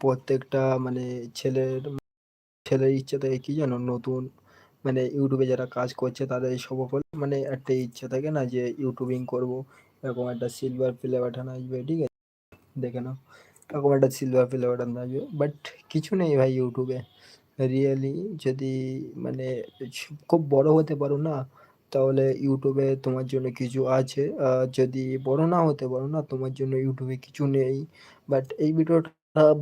প্রত্যেকটা মানে ছেলের ছেলের ইচ্ছা থাকে কি জানো নতুন মানে ইউটিউবে যারা কাজ করছে তাদের সর্বফল মানে একটা ইচ্ছা থাকে না যে ইউটিউবিং করব। এরকম একটা সিলভার প্লে বাটন আসবে, ঠিক আছে? দেখে নাও। এরকম একটা সিলভার প্লে বাটন আসবে। বাট কিছু নেই ভাই ইউটিউবে। রিয়েলি যদি মানে খুব বড় হতে পারো না, তাহলে ইউটিউবে তোমার জন্য কিছু আছে। যদি বড় না হতে পারো না, তোমার জন্য ইউটিউবে কিছু নেই। বাট এই ভিডিওটা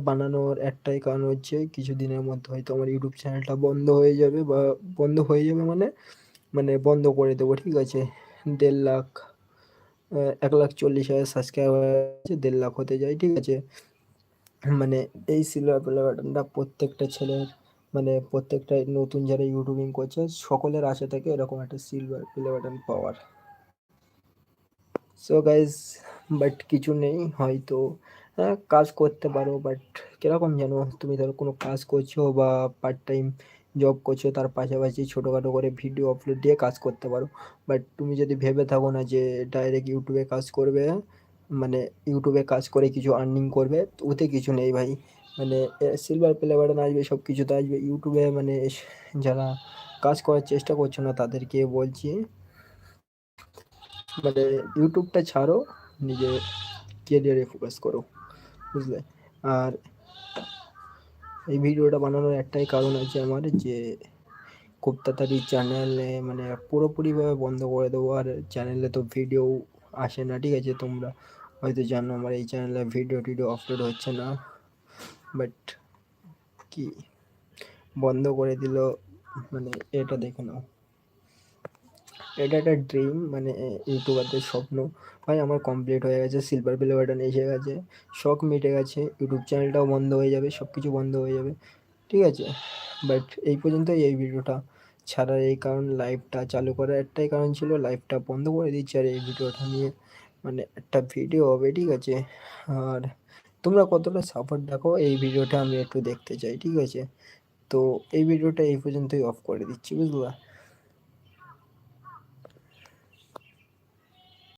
বানানোর একটাই কারণ হচ্ছে কিছুদিনের মধ্যে হয়তো আমার ইউটিউব চ্যানেলটা বন্ধ হয়ে যাবে বা বন্ধ হয়ে যাবে মানে মানে বন্ধ করে দেবো, ঠিক আছে? দেড় লাখ এক লাখ চল্লিশ হাজার সাবস্ক্রাইবার আছে, দেড় লাখ হতে যায়, ঠিক আছে? মানে এই সিলভার প্লে বাটনটা প্রত্যেকটা ছেলের মানে প্রত্যেকটা নতুন যারা ইউটিউবিং করছে, সকলের আশা থাকে এরকম একটা সিলভার প্লে বাটন পাওয়ার। সো গাইজ বাট কিছু নেই, হয়তো হ্যাঁ কাজ করতে পারো বাট কীরকম জানো তুমি ধরো কোনো কাজ করছ বা পার্ট টাইম জব করছ, তার পাশাপাশি ছোটোখাটো করে ভিডিও আপলোড দিয়ে কাজ করতে পারো। বাট তুমি যদি ভেবে থাকো না যে ডাইরেক্ট ইউটিউবে কাজ করবে মানে ইউটিউবে কাজ করে কিছু আর্নিং করবে, ওতে কিছু নেই ভাই। মানে সিলভার প্লে বাটন আসবে সব কিছুতে আসবে। ইউটিউবে মানে যারা কাজ করার চেষ্টা করছ না, তাদেরকে বলছি মানে ইউটিউবটা ছাড়ো, নিজের কেরিয়ারে ফোকাস করো। বুঝলে? আর এই ভিডিওটা বানানোর একটাই কারণ আছে আমার যে খুব তাড়াতাড়ি চ্যানেলে মানে পুরোপুরিভাবে বন্ধ করে দেবো আর চ্যানেলে তো ভিডিও আসে না, ঠিক আছে? তোমরা হয়তো জানো আমার এই চ্যানেলে ভিডিও টিডিও আপলোড হচ্ছে না। বাট কি? বন্ধ করে দিল মানে এটা দেখে নাও। এটা একটা ড্রিম মানে ইউটিউবারদের স্বপ্ন। ভাই, আমার কমপ্লিট হয়ে গেছে সিলভার প্লে বাটন এসে গেছে শখ মিটে গেছে ইউটিউব চ্যানেলটাও বন্ধ হয়ে যাবে সব কিছু বন্ধ হয়ে যাবে, ঠিক আছে? বাট এই পর্যন্তই এই ভিডিওটা। ছাড়ার এই কারণ লাইভটা চালু করার একটাই কারণ ছিল লাইভটা বন্ধ করে দিচ্ছি আর এই ভিডিওটা নিয়ে মানে একটা ভিডিও হবে, ঠিক আছে? আর তোমরা কতটা সাপোর্ট দেখো, এই ভিডিওটা আমি একটু দেখতে চাই, ঠিক আছে? তো এই ভিডিওটা এই পর্যন্তই অফ করে দিচ্ছি, বুঝলা?